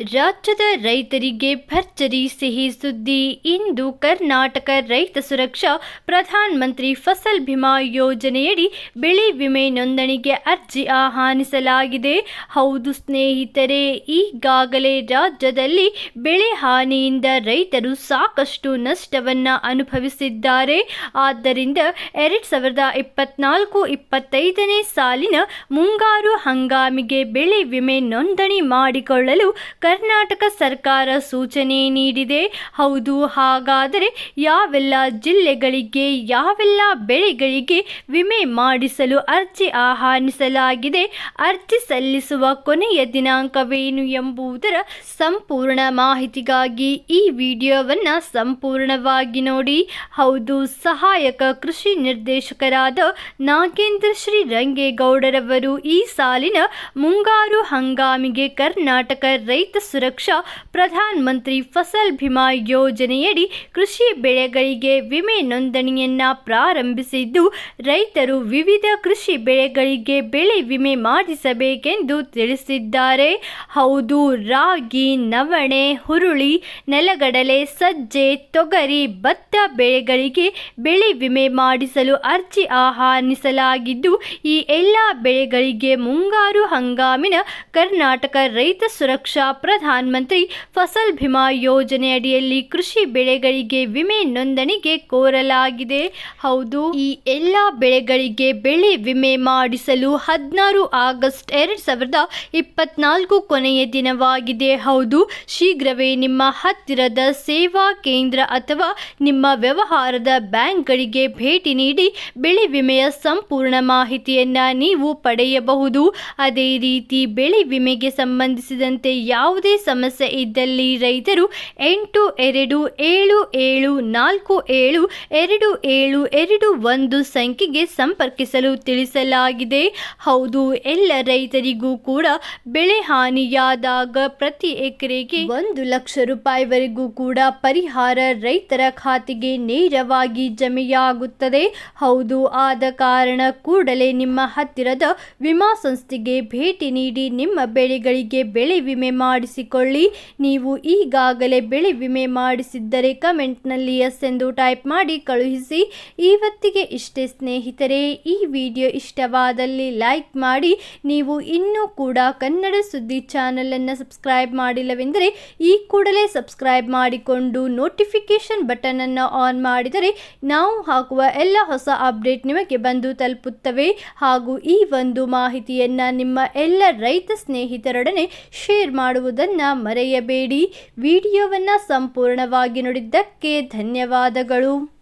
ರಾಜ್ಯದ ರೈತರಿಗೆ ಭರ್ಜರಿ ಸಿಹಿ ಸುದ್ದಿ. ಇಂದು ಕರ್ನಾಟಕ ರೈತ ಸುರಕ್ಷಾ ಪ್ರಧಾನ ಮಂತ್ರಿ ಫಸಲ್ ಬಿಮಾ ಯೋಜನೆಯಡಿ ಬೆಳೆ ವಿಮೆ ನೋಂದಣಿಗೆ ಅರ್ಜಿ ಆಹ್ವಾನಿಸಲಾಗಿದೆ. ಹೌದು ಸ್ನೇಹಿತರೆ, ಈಗಾಗಲೇ ರಾಜ್ಯದಲ್ಲಿ ಬೆಳೆ ಹಾನಿಯಿಂದ ರೈತರು ಸಾಕಷ್ಟು ನಷ್ಟವನ್ನು ಅನುಭವಿಸಿದ್ದಾರೆ. ಆದ್ದರಿಂದ ಎರಡ್ ಸಾವಿರದ ಇಪ್ಪತ್ನಾಲ್ಕು ಇಪ್ಪತ್ತೈದನೇ ಸಾಲಿನ ಮುಂಗಾರು ಹಂಗಾಮಿಗೆ ಬೆಳೆ ವಿಮೆ ನೋಂದಣಿ ಮಾಡಿಕೊಳ್ಳಲು ಕರ್ನಾಟಕ ಸರ್ಕಾರ ಸೂಚನೆ ನೀಡಿದೆ. ಹೌದು, ಹಾಗಾದರೆ ಯಾವೆಲ್ಲ ಜಿಲ್ಲೆಗಳಿಗೆ, ಯಾವೆಲ್ಲ ಬೆಳೆಗಳಿಗೆ ವಿಮೆ ಮಾಡಿಸಲು ಅರ್ಜಿ ಆಹ್ವಾನಿಸಲಾಗಿದೆ? ಅರ್ಜಿ ಸಲ್ಲಿಸುವ ಕೊನೆಯ ದಿನಾಂಕವೇನು ಎಂಬುದರ ಸಂಪೂರ್ಣ ಮಾಹಿತಿಗಾಗಿ ಈ ವಿಡಿಯೋವನ್ನು ಸಂಪೂರ್ಣವಾಗಿ ನೋಡಿ. ಹೌದು, ಸಹಾಯಕ ಕೃಷಿ ನಿರ್ದೇಶಕರಾದ ನಾಗೇಂದ್ರ ಶ್ರೀ ರಂಗೇಗೌಡರವರು ಈ ಸಾಲಿನ ಮುಂಗಾರು ಹಂಗಾಮಿಗೆ ಕರ್ನಾಟಕ ರೈತ ಸುರಕ್ಷಾ ಪ್ರಧಾನ ಮಂತ್ರಿ ಫಸಲ್ ಬಿಮಾ ಯೋಜನೆಯಡಿ ಕೃಷಿ ಬೆಳೆಗಳಿಗೆ ವಿಮೆ ನೋಂದಣಿಯನ್ನು ಪ್ರಾರಂಭಿಸಿದ್ದು, ರೈತರು ವಿವಿಧ ಕೃಷಿ ಬೆಳೆಗಳಿಗೆ ಬೆಳೆ ವಿಮೆ ಮಾಡಿಸಬೇಕೆಂದು ತಿಳಿಸಿದ್ದಾರೆ. ಹೌದು, ರಾಗಿ, ನವಣೆ, ಹುರುಳಿ, ನೆಲಗಡಲೆ, ಸಜ್ಜೆ, ತೊಗರಿ, ಭತ್ತ ಬೆಳೆಗಳಿಗೆ ಬೆಳೆ ವಿಮೆ ಮಾಡಿಸಲು ಅರ್ಜಿ ಆಹ್ವಾನಿಸಲಾಗಿದ್ದು, ಈ ಎಲ್ಲ ಬೆಳೆಗಳಿಗೆ ಮುಂಗಾರು ಹಂಗಾಮಿನ ಕರ್ನಾಟಕ ರೈತ ಸುರಕ್ಷಾ ಪ್ರಧಾನ ಮಂತ್ರಿ ಫಸಲ್ ಬಿಮಾ ಯೋಜನೆಯಡಿಯಲ್ಲಿ ಕೃಷಿ ಬೆಳೆಗಳಿಗೆ ವಿಮೆ ನೋಂದಣಿಗೆ ಕೋರಲಾಗಿದೆ. ಹೌದು, ಈ ಎಲ್ಲ ಬೆಳೆಗಳಿಗೆ ಬೆಳೆ ವಿಮೆ ಮಾಡಿಸಲು ಹದಿನಾರು ಆಗಸ್ಟ್ ಎರಡ್ ಸಾವಿರದ ಇಪ್ಪತ್ನಾಲ್ಕು ಕೊನೆಯ ದಿನವಾಗಿದೆ. ಹೌದು, ಶೀಘ್ರವೇ ನಿಮ್ಮ ಹತ್ತಿರದ ಸೇವಾ ಕೇಂದ್ರ ಅಥವಾ ನಿಮ್ಮ ವ್ಯವಹಾರದ ಬ್ಯಾಂಕ್ಗಳಿಗೆ ಭೇಟಿ ನೀಡಿ ಬೆಳೆ ವಿಮೆಯ ಸಂಪೂರ್ಣ ಮಾಹಿತಿಯನ್ನು ನೀವು ಪಡೆಯಬಹುದು. ಅದೇ ರೀತಿ ಬೆಳೆ ವಿಮೆಗೆ ಸಂಬಂಧಿಸಿದಂತೆ ಯಾವುದೇ ಸಮಸ್ಯೆ ಇದ್ದಲ್ಲಿ ರೈತರು ಎಂಟು, ಎರಡು, ಏಳು ಏಳು, ನಾಲ್ಕು, ಏಳು, ಎರಡು ಏಳು, ಎರಡು, ಒಂದು ಸಂಖ್ಯೆಗೆ ಸಂಪರ್ಕಿಸಲು ತಿಳಿಸಲಾಗಿದೆ. ಹೌದು, ಎಲ್ಲ ರೈತರಿಗೂ ಕೂಡ ಬೆಳೆ ಹಾನಿಯಾದಾಗ ಪ್ರತಿ ಎಕರೆಗೆ ಒಂದು ಲಕ್ಷ ರೂಪಾಯಿವರೆಗೂ ಕೂಡ ಪರಿಹಾರ ರೈತರ ಖಾತೆಗೆ ನೇರವಾಗಿ ಜಮೆಯಾಗುತ್ತದೆ. ಹೌದು, ಆದ ಕಾರಣ ಕೂಡಲೇ ನಿಮ್ಮ ಹತ್ತಿರದ ವಿಮಾ ಸಂಸ್ಥೆಗೆ ಭೇಟಿ ನೀಡಿ ನಿಮ್ಮ ಬೆಳೆಗಳಿಗೆ ಬೆಳೆ ವಿಮೆ ಮಾಡಿಸಿಕೊಳ್ಳಿ. ನೀವು ಈಗಾಗಲೇ ಬೆಳೆ ವಿಮೆ ಮಾಡಿಸಿದ್ದರೆ ಕಮೆಂಟ್ನಲ್ಲಿ ಎಸ್ ಎಂದು ಟೈಪ್ ಮಾಡಿ ಕಳುಹಿಸಿ. ಇವತ್ತಿಗೆ ಇಷ್ಟೇ ಸ್ನೇಹಿತರೆ, ಈ ವಿಡಿಯೋ ಇಷ್ಟವಾದಲ್ಲಿ ಲೈಕ್ ಮಾಡಿ. ನೀವು ಇನ್ನೂ ಕೂಡ ಕನ್ನಡ ಸುದ್ದಿ ಚಾನಲನ್ನು ಸಬ್ಸ್ಕ್ರೈಬ್ ಮಾಡಿಲ್ಲವೆಂದರೆ ಈ ಕೂಡಲೇ ಸಬ್ಸ್ಕ್ರೈಬ್ ಮಾಡಿಕೊಂಡು ನೋಟಿಫಿಕೇಶನ್ ಬಟನನ್ನು ಆನ್ ಮಾಡಿದರೆ ನಾವು ಹಾಕುವ ಎಲ್ಲ ಹೊಸ ಅಪ್ಡೇಟ್ ನಿಮಗೆ ಬಂದು ತಲುಪುತ್ತವೆ. ಹಾಗೂ ಈ ಒಂದು ಮಾಹಿತಿಯನ್ನು ನಿಮ್ಮ ಎಲ್ಲ ರೈತ ಸ್ನೇಹಿತರೊಡನೆ ಶೇರ್ ಮಾಡುವುದನ್ನು ಮರೆಯಬೇಡಿ. ವಿಡಿಯೋವನ್ನು ಸಂಪೂರ್ಣವಾಗಿ ನೋಡಿದ್ದಕ್ಕೆ ಧನ್ಯವಾದಗಳು.